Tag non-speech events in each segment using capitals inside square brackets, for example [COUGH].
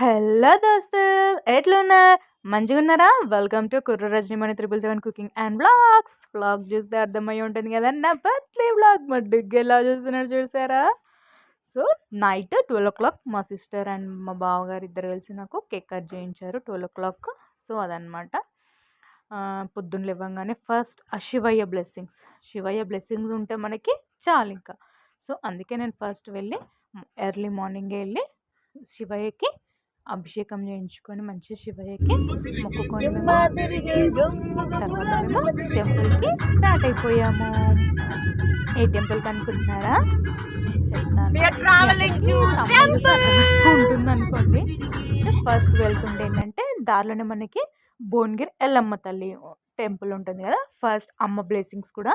Hello దోస్తులు ఎట్లున్నారు? మంచిగున్నారా welcome to Kurra Rajanimani triple seven cooking and blogs. Blog చూస్తే అర్థమై ఉంటుంది కదా నా బర్త్డే బ్లాగ్. మా డిగ్ ఎలా చూస్తున్నారు చూసారా? So night twelve o'clock మా సిస్టర్ అండ్ మా బావగారు ఇద్దరు కలిసి నాకు కేక్ కట్ చేయించారు ట్వెల్వ్ ఓ క్లాక్. సో అదనమాట పొద్దున్న లేవగానే ఫస్ట్ ఆ శివయ్య బ్లెస్సింగ్స్. శివయ్య బ్లెస్సింగ్స్ ఉంటే మనకి చాలు ఇంకా. సో అందుకే నేను ఫస్ట్ వెళ్ళి ఎర్లీ మార్నింగే వెళ్ళి శివయ్యకి అభిషేకం చేయించుకొని మంచి శివయ్యకి మొక్కుకొని తర్వాత మేము టెంపుల్కి స్టార్ట్ అయిపోయాము. ఏ టెంపుల్కి అనుకుంటున్నారా ఉంటుంది అనుకోండి ఫస్ట్ వెళ్తుంటే ఏంటంటే దారిలోనే మనకి భువనగిరి ఎల్లమ్మ తల్లి టెంపుల్ ఉంటుంది కదా. ఫస్ట్ అమ్మ బ్లెస్సింగ్స్ కూడా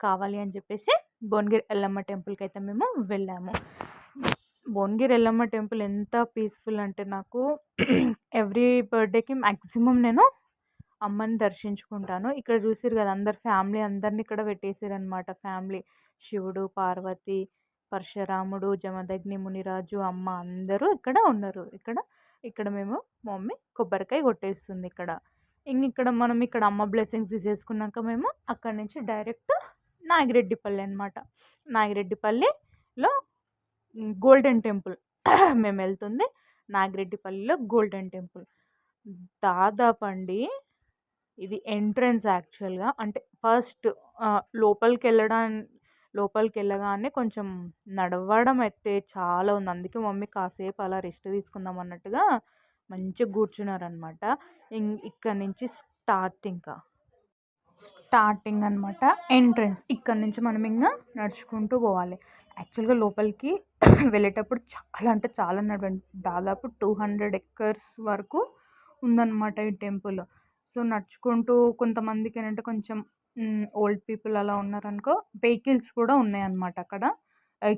కావాలి అని చెప్పేసి భువనగిరి ఎల్లమ్మ టెంపుల్కి అయితే మేము వెళ్ళాము. భువనగిరి ఎల్లమ్మ టెంపుల్ ఎంత పీస్ఫుల్ అంటే నాకు ఎవ్రీ బర్త్డేకి మ్యాక్సిమం నేను అమ్మని దర్శించుకుంటాను. ఇక్కడ చూసారు కదా అందరు ఫ్యామిలీ అందరిని ఇక్కడ పెట్టేసారనమాట ఫ్యామిలీ శివుడు పార్వతి పరశురాముడు జమదగ్ని మునిరాజు అమ్మ అందరూ ఇక్కడ ఉన్నారు. ఇక్కడ ఇక్కడ మేము మమ్మీ కొబ్బరికాయ కొట్టేస్తుంది ఇక్కడ. ఇంక ఇక్కడ మనం ఇక్కడ అమ్మ బ్లెస్సింగ్స్ తీసేసుకున్నాక మేము అక్కడ నుంచి డైరెక్ట్ నాగిరెడ్డిపల్లి అనమాట నాగిరెడ్డిపల్లిలో గోల్డెన్ టెంపుల్. [CLEARS THROAT] మేము వెళ్తుంది నాగిరెడ్డిపల్లిలో గోల్డెన్ టెంపుల్. దాదాపు అండి ఇది ఎంట్రన్స్ యాక్చువల్గా. అంటే ఫస్ట్ లోపలికి వెళ్ళడానికి లోపలికి వెళ్ళగానే కొంచెం నడవడం అయితే చాలా ఉంది. అందుకే మమ్మీ కాసేపు అలా రెస్ట్ తీసుకుందాం అన్నట్టుగా మంచిగా కూర్చున్నారనమాట ఇక్కడ నుంచి స్టార్ట్ ఇంకా స్టార్టింగ్ అనమాట ఎంట్రన్స్. ఇక్కడ నుంచి మనం ఇంకా నడుచుకుంటూ పోవాలి. యాక్చువల్గా లోపలికి వెళ్ళేటప్పుడు చాలా అంటే చాలా నడవండి. దాదాపు టూ హండ్రెడ్ ఎక్కర్స్ వరకు ఉందన్నమాట ఈ టెంపుల్. సో నడుచుకుంటూ కొంతమందికి ఏంటంటే కొంచెం ఓల్డ్ పీపుల్ అలా ఉన్నారనుకో వెహికల్స్ కూడా ఉన్నాయన్నమాట అక్కడ.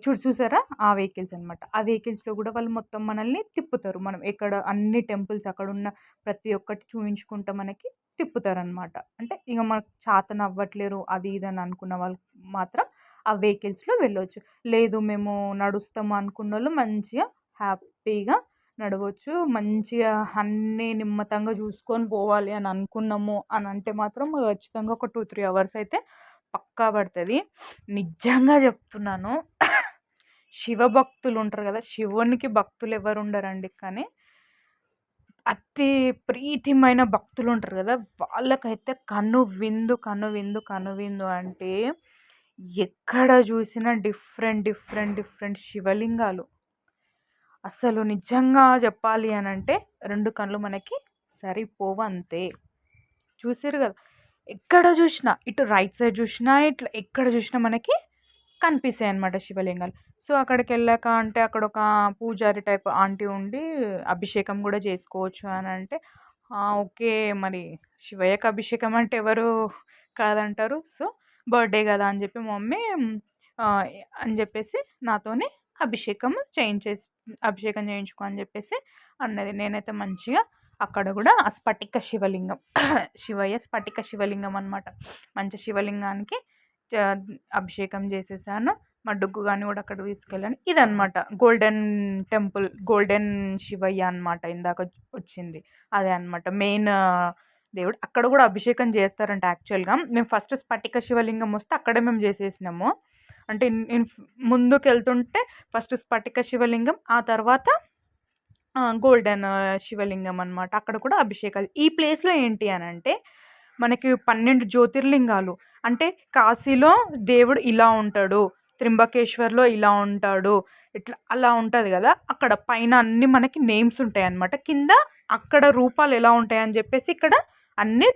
చూడు చూసారా? ఆ వెహికల్స్ అనమాట ఆ వెహికల్స్లో కూడా వాళ్ళు మొత్తం మనల్ని తిప్పుతారు. మనం ఎక్కడ అన్ని టెంపుల్స్ అక్కడ ఉన్న ప్రతి ఒక్కటి చూపించుకుంటూ మనకి తిప్పుతారనమాట అంటే ఇక మనకు చాతన అవ్వట్లేరు అది ఇది అని అనుకున్న వాళ్ళు మాత్రం ఆ వెహికల్స్లో వెళ్ళవచ్చు లేదు మేము నడుస్తాము అనుకున్న వాళ్ళు మంచిగా హ్యాపీగా నడవచ్చు. మంచిగా అన్నీ నిమ్మతంగా చూసుకొని పోవాలి అని అనుకున్నాము అని అంటే మాత్రం ఖచ్చితంగా ఒక టూ త్రీ అవర్స్ అయితే పక్కా పడుతుంది. నిజంగా చెప్తున్నాను శివభక్తులు ఉంటారు కదా శివునికి భక్తులు ఎవరు ఉండరండి. కానీ అతి ప్రీతిమైన భక్తులు ఉంటారు కదా వాళ్ళకైతే కను విందు కను విందు కను విందు అంటే ఎక్కడ చూసినా డిఫరెంట్ డిఫరెంట్ డిఫరెంట్ శివలింగాలు. అసలు నిజంగా చెప్పాలి అని అంటే రెండు కళ్ళు మనకి సరిపోవు అంతే. చూసారు కదా? ఎక్కడ చూసినా ఇటు రైట్ సైడ్ చూసినా ఇట్లా ఎక్కడ చూసినా మనకి కనిపిస్తాయి అనమాట శివలింగాలు. సో అక్కడికి వెళ్ళాక అంటే అక్కడ ఒక పూజారి టైప్ ఆంటీ ఉండి అభిషేకం కూడా చేసుకోవచ్చు అని అంటే ఓకే మరి శివయ్యకు అభిషేకం అంటే ఎవరు కాదంటారు. సో బర్త్డే కదా అని చెప్పి మమ్మీ అని చెప్పేసి నాతోనే అభిషేకం చేయించేసి అభిషేకం చేయించుకో అని చెప్పేసి అన్నది. నేనైతే మంచిగా అక్కడ కూడా ఆ స్ఫటిక శివలింగం [COUGHS] శివయ్య స్ఫటిక శివలింగం అనమాట మంచి శివలింగానికి అభిషేకం చేసేసాను. మా డొగ్గు కానీ కూడా అక్కడ తీసుకెళ్ళాను. ఇదనమాట గోల్డెన్ టెంపుల్ గోల్డెన్ శివయ్య అనమాట ఇందాక వచ్చింది. అదే అనమాట మెయిన్ దేవుడు అక్కడ కూడా అభిషేకం చేస్తారంట యాక్చువల్గా. మేము ఫస్ట్ స్ఫటిక శివలింగం వస్తే అక్కడే మేము చేసేసినాము. అంటే నేను ముందుకు వెళ్తుంటే ఫస్ట్ స్ఫటిక శివలింగం ఆ తర్వాత గోల్డెన్ శివలింగం అనమాట అక్కడ కూడా అభిషేకాలు. ఈ ప్లేస్లో ఏంటి అని అంటే మనకి పన్నెండు జ్యోతిర్లింగాలు. అంటే కాశీలో దేవుడు ఇలా ఉంటాడు త్రింబకేశ్వర్లో ఇలా ఉంటాడు ఇట్లా అలా ఉంటుంది కదా. అక్కడ పైన అన్ని మనకి నేమ్స్ ఉంటాయి అన్నమాట కింద అక్కడ రూపాలు ఎలా ఉంటాయని చెప్పేసి ఇక్కడ అన్నీ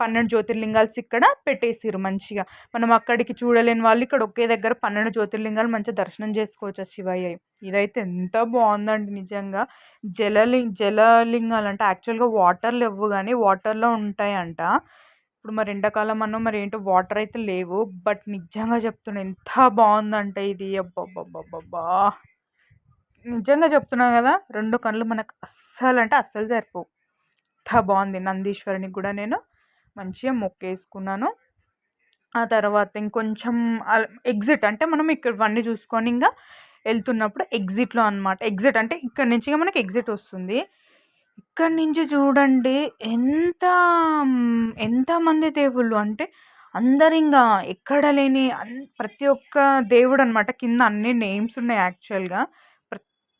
పన్నెండు జ్యోతిర్లింగాలు ఇక్కడ పెట్టేసిరు మంచిగా. మనం అక్కడికి చూడలేని వాళ్ళు ఇక్కడ ఒకే దగ్గర పన్నెండు జ్యోతిర్లింగాలు మంచిగా దర్శనం చేసుకోవచ్చు శివయ్య? ఇదైతే ఎంత బాగుందండి నిజంగా. జలలి జలలింగాలు అంటే యాక్చువల్గా వాటర్ లేవు కానీ వాటర్లో ఉంటాయంట. ఇప్పుడు మరి ఎండాకాలం అన్న మరి ఏంటో వాటర్ అయితే లేవు. బట్ నిజంగా చెప్తున్నా ఎంత బాగుందంటే ఇది. అబ్బబ్బబ్బబ్బా నిజంగా చెప్తున్నాను కదా రెండు కళ్ళు మనకు అస్సలు అంటే అస్సలు సరిపోవు. ఎంత బాగుంది నందీశ్వరునికి కూడా నేను మంచిగా మొక్కేసుకున్నాను. ఆ తర్వాత ఇంకొంచెం ఎగ్జిట్ అంటే మనం ఇక్కడ చూసుకొని ఇంకా వెళ్తున్నప్పుడు ఎగ్జిట్లో అనమాట ఎగ్జిట్ అంటే ఇక్కడ నుంచి ఇక మనకి ఎగ్జిట్ వస్తుంది. ఇక్కడ నుంచి చూడండి ఎంత ఎంతమంది దేవుళ్ళు అంటే అందరు ఇంకా ఎక్కడ లేని అన్ ప్రతి ఒక్క దేవుడు అనమాట కింద అన్ని నేమ్స్ ఉన్నాయి యాక్చువల్గా.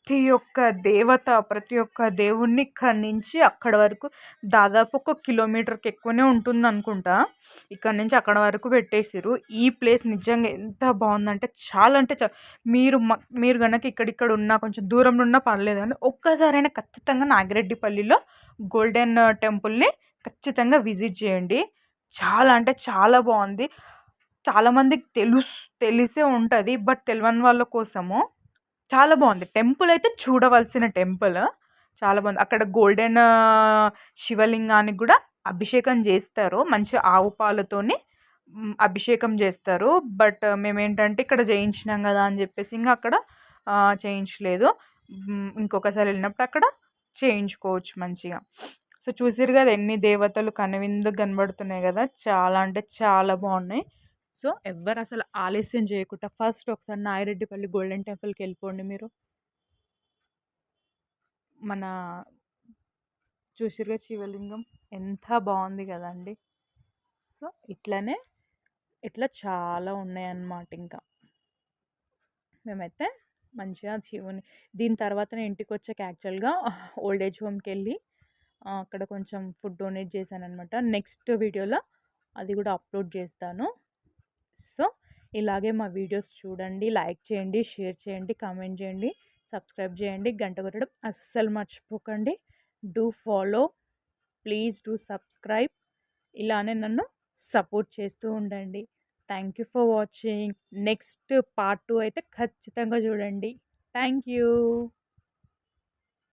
ప్రతి ఒక్క దేవత ప్రతి ఒక్క దేవుణ్ణి ఇక్కడ నుంచి అక్కడ వరకు దాదాపు ఒక కిలోమీటర్కి ఎక్కువనే ఉంటుంది అనుకుంటా ఇక్కడ నుంచి అక్కడ వరకు పెట్టేసిర్రు. ఈ ప్లేస్ నిజంగా ఎంత బాగుందంటే చాలా అంటే చాలా మీరు మీరు కనుక ఇక్కడిక్కడ ఉన్నా కొంచెం దూరంలో ఉన్నా పర్లేదు కానీ ఒక్కసారైనా ఖచ్చితంగా నాగిరెడ్డిపల్లిలో గోల్డెన్ టెంపుల్ని ఖచ్చితంగా విజిట్ చేయండి. చాలా అంటే చాలా బాగుంది. చాలామందికి తెలుసు తెలిసే ఉంటుంది. బట్ తెలియని వాళ్ళ కోసము చాలా బాగుంది. టెంపుల్ అయితే చూడవలసిన టెంపుల్. చాలా బాగుంది. అక్కడ గోల్డెన్ శివలింగానికి కూడా అభిషేకం చేస్తారు. మంచి ఆవు పాలతోని అభిషేకం చేస్తారు. బట్ మేమేంటంటే ఇక్కడ చేయించినాం కదా అని చెప్పేసి ఇంకా అక్కడ చేయించలేదు. ఇంకొకసారి వెళ్ళినప్పుడు అక్కడ చేయించుకోవచ్చు మంచిగా. సో చూసారు కదా ఎన్ని దేవతలు కనువిందు కనబడుతున్నాయి కదా. చాలా అంటే చాలా బాగున్నాయి. సో ఎవ్వరు అసలు ఆలస్యం చేయకుండా ఫస్ట్ ఒకసారి నాయిరెడ్డిపల్లి గోల్డెన్ టెంపుల్కి వెళ్ళిపోండి మీరు. మన చూసిరుగా శివలింగం ఎంత బాగుంది కదండి సో ఇట్లనే ఇట్లా చాలా ఉన్నాయన్నమాట ఇంకా. మేమైతే మంచిగా శివుని దీని తర్వాత నేను ఇంటికి వచ్చాక యాక్చువల్గా ఓల్డ్ ఏజ్ హోమ్కి వెళ్ళి అక్కడ కొంచెం ఫుడ్ డొనేట్ చేశాను అనమాట నెక్స్ట్ వీడియోలో అది కూడా అప్లోడ్ చేస్తాను. సో ఇలాగే మా వీడియోస్ చూడండి లైక్ చేయండి షేర్ చేయండి కామెంట్ చేయండి సబ్స్క్రైబ్ చేయండి గంట కొట్టడం అస్సలు మర్చిపోకండి. Do follow please do subscribe. ఇలానే నన్ను సపోర్ట్ చేస్తూ ఉండండి. Thank you for watching. Next part two అయితే ఖచ్చితంగా చూడండి. Thank you.